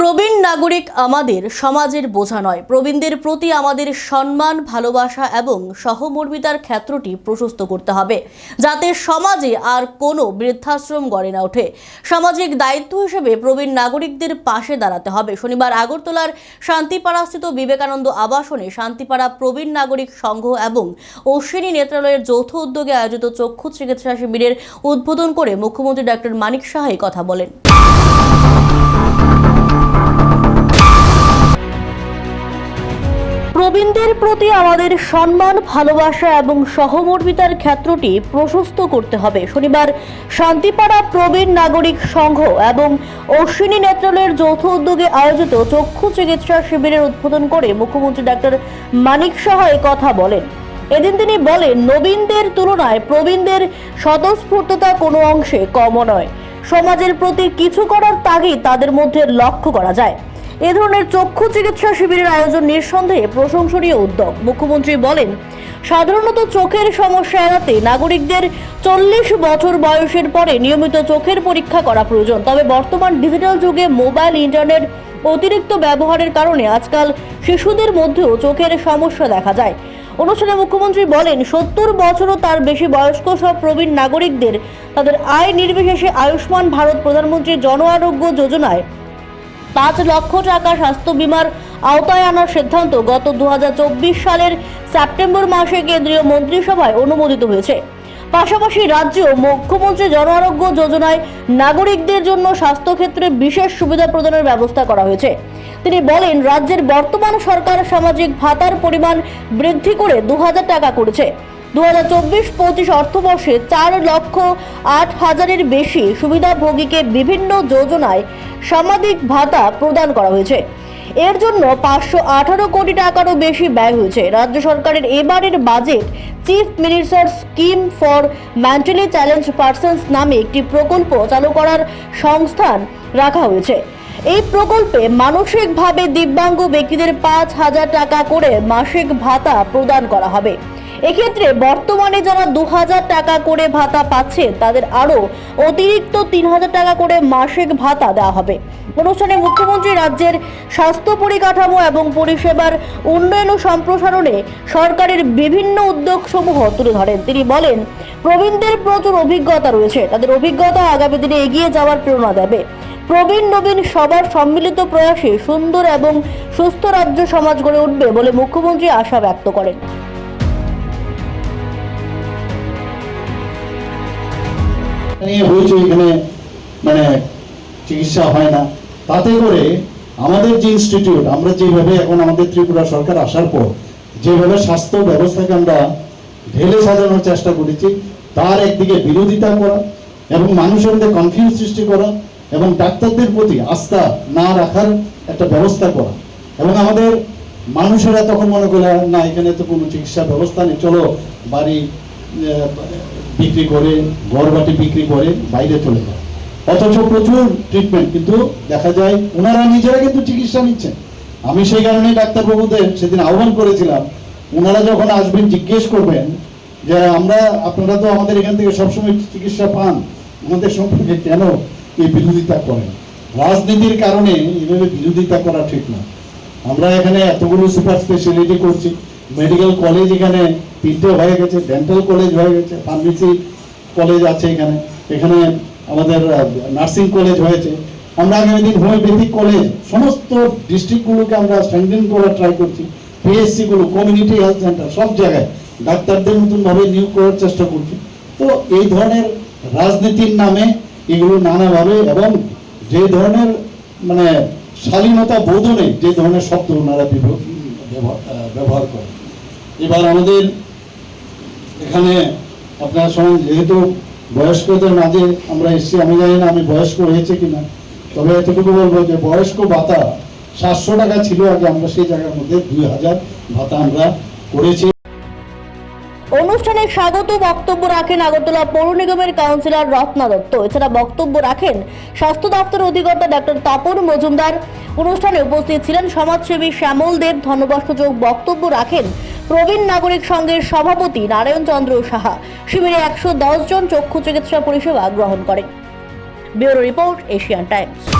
প্রবীণ নাগরিক আমাদের সমাজের বোঝা নয়। প্রবীণদের প্রতি আমাদের সম্মান, ভালোবাসা এবং সহমর্মিতার ক্ষেত্রটি প্রশস্ত করতে হবে, যাতে সমাজে আর কোনো বৃদ্ধাশ্রম গড়ে না ওঠে। সামাজিক দায়িত্ব হিসেবে প্রবীণ নাগরিকদের পাশে দাঁড়াতে হবে। শনিবার আগরতলার শান্তিপাড়াস্থিত বিবেকানন্দ আবাসনে শান্তিপাড়া প্রবীণ নাগরিক সংঘ এবং অশ্বিনী নেত্রালয়ের যৌথ উদ্যোগে আয়োজিত চক্ষু চিকিৎসা শিবিরের উদ্বোধন করে মুখ্যমন্ত্রী ডক্টর মানিক সাহা কথা বলেন। প্রবীণদের প্রতি আমাদের সম্মান, ভালোবাসা এবং সহমর্মিতার ক্ষেত্রটি প্রশস্ত করতে হবে। শনিবার শান্তিপাড়া প্রবীণ নাগরিক সংঘ এবং অশ্বিনী নেত্রালয়ের যৌথ উদ্যোগে আয়োজিত চক্ষু চিকিৎসা শিবিরের উদ্বোধন করে মুখ্যমন্ত্রী ডাক্তার মানিক সাহা কথা বলেন। এদিন তিনি বলেন, নবীনদের তুলনায় প্রবীণদের স্বতঃস্ফূর্ততা কোনো অংশে কম নয়। সমাজের প্রতি কিছু করার তাগিদ তাদের মধ্যে লক্ষ্য করা যায়। এ ধরনের চক্ষু চিকিৎসা শিবিরের আয়োজন নিঃসন্দেহে প্রশংসনীয় উদ্যোগ। মুখ্যমন্ত্রী বলেন, সাধারণত চোখের সমস্যা এড়াতে নাগরিকদের চল্লিশ বছর বয়সের পরে নিয়মিত চোখের পরীক্ষা করা প্রয়োজন। তবে বর্তমান ডিজিটাল যুগে মোবাইল, ইন্টারনেট অতিরিক্ত ব্যবহারের কারণে আজকাল শিশুদের মধ্যেও চোখের সমস্যা দেখা যায়। অনুষ্ঠানে মুখ্যমন্ত্রী বলেন, সত্তর বছর ও তার বেশি বয়স্ক সব প্রবীণ নাগরিকদের তাদের আয় নির্বিশেষে আয়ুষ্মান ভারত প্রধানমন্ত্রী জন আরোগ্য যোজনায় পাঁচ লক্ষ টাকা স্বাস্থ্য বিমার আওতায় আনার সিদ্ধান্ত গত দু হাজার চব্বিশ সালের সেপ্টেম্বর মাসে কেন্দ্রীয় মন্ত্রিসভায় অনুমোদিত হয়েছে। পাশাপাশি রাজ্য মুখ্যমন্ত্রী জন আরোগ্য যোজনায় নাগরিকদের জন্য স্বাস্থ্যক্ষেত্রে বিশেষ সুবিধা প্রদানের ব্যবস্থা করা হয়েছে। তিনি বলেন, রাজ্যের বর্তমান সরকার সামাজিক ভাতার পরিমাণ বৃদ্ধি করে দু হাজার টাকা করেছে। দু হাজার চব্বিশ পঁচিশ অর্থবর্ষে চার লক্ষ আট হাজারের বেশি সুবিধাভোগীকে বিভিন্ন যোজনায় সামাজিক ভাতা প্রদান করা হয়েছে। এর জন্য পাঁচশো আঠারো কোটি টাকারও বেশি ব্যয় হয়েছে। রাজ্য সরকারের এবারের budget chief minister scheme for mentally challenge persons নামে একটি প্রকল্প চালু করার সংস্থান রাখা হয়েছে। এই প্রকল্পে মানসিকভাবে দিব্যাঙ্গ ব্যক্তিদের পাঁচ হাজার টাকা করে মাসিক ভাতা প্রদান করা হবে। এক্ষেত্রে বর্তমানে যারা দু হাজার টাকা করে ভাতা পাচ্ছে, তাদের আরও অতিরিক্ত তিন হাজার টাকা করে মাসিক ভাতা দেওয়া হবে। অনুষ্ঠানে মুখ্যমন্ত্রী রাজ্যের স্বাস্থ্য পরিকাঠামো এবং পরিষেবার উন্নয়ন ও সম্প্রসারণে সরকারের বিভিন্ন উদ্যোগ সমূহ তুলে ধরেন। তিনি বলেন, প্রবীণদের প্রচুর অভিজ্ঞতা রয়েছে। তাদের অভিজ্ঞতা আগামী দিনে এগিয়ে যাওয়ার প্রেরণা দেবে। প্রবীণ নবীন সবার সম্মিলিত প্রয়াসে সুন্দর এবং সুস্থ রাজ্য সমাজ গড়ে উঠবে বলে মুখ্যমন্ত্রী আশা ব্যক্ত করেন। নিয়ে হয়েছে এখানে মানে চিকিৎসা হয় না। তাতে করে আমাদের যে ইনস্টিটিউট আমরা যেভাবে এখন আমাদের ত্রিপুরা সরকার আসার পর যেভাবে স্বাস্থ্য ব্যবস্থাকে আমরা ঢেলে সাজানোর চেষ্টা করেছি, তার একদিকে বিরোধিতা করা এবং মানুষের মধ্যে কনফিউজ সৃষ্টি করা এবং ডাক্তারদের প্রতি আস্থা না রাখার একটা ব্যবস্থা করা। এবং আমাদের মানুষেরা তখন মনে করে, না, এখানে তো কোনো চিকিৎসা ব্যবস্থা নেই, চলো বাড়ি বিক্রি করে, গড়বাটি বিক্রি করে বাইরে চলে যায়। অথচ প্রচুর ট্রিটমেন্ট কিন্তু দেখা যায় ওনারা নিজেরা কিন্তু চিকিৎসা নিচ্ছেন। আমি সেই কারণে ডাক্তারবাবুদের সেদিন আহ্বান করেছিলাম, ওনারা যখন আসবেন জিজ্ঞেস করবেন যে, আমরা, আপনারা তো আমাদের এখান থেকে সবসময় চিকিৎসা পান, আমাদের সম্পর্কে কেন এই বিরোধিতা করেন? রাজনীতির কারণে এভাবে বিরোধিতা করা ঠিক না। আমরা এখানে এতগুলো সুপার স্পেশালিটি করছি মেডিকেল কলেজ এখানে তিনটে হয়ে গেছে ডেন্টাল কলেজ হয়ে গেছে ফার্মেসি কলেজ আছে এখানে। এখানে আমাদের নার্সিং কলেজ হয়েছে। আমরা আগামী দিন হোমিওপ্যাথিক কলেজ সমস্ত ডিস্ট্রিক্টগুলোকে আমরা স্ট্রেংথেন করার ট্রাই করছি। পিএসসি গুলো কমিউনিটি হেলথ সেন্টার সব জায়গায় ডাক্তারদের নতুনভাবে নিয়োগ করার চেষ্টা করছি। তো এই ধরনের রাজনীতির নামে এগুলো নানাভাবে এবং যে ধরনের মানে শালীনতা বোধনে যে ধরনের শব্দ ওনারা ব্যবহার করেন। এবার আমাদের এখানে আপনার সঙ্গে যেহেতু বয়স্কদের মাঝে আমরা এসেছি, আমি জানি না আমি বয়স্ক হয়েছে কিনা, তবে এতটুকু বলব যে বয়স্ক ভাতা সাতশো টাকা ছিল আগে আমরা সেই জায়গার মধ্যে দুই হাজার ভাতা আমরা করেছি। অনুষ্ঠানে স্বাগত বক্তব্য রাখেন আগরতলা পৌর নিগমের কাউন্সিলর রত্না দত্ত। এছাড়া বক্তব্য রাখেন স্বাস্থ্য দপ্তর অধিকর্তা ডক্টর তাপন মজুমদার। অনুষ্ঠানে উপস্থিত ছিলেন সমাজসেবী শ্যামল দেব। ধন্যবাদসূচক বক্তব্য রাখেন প্রবীণ নাগরিক সংঘের সভাপতি নারায়ণ চন্দ্র সাহা শিবিরে একশো দশ জন চক্ষু চিকিৎসা পরিষেবা গ্রহণ করেন। Bureau report Asian Times.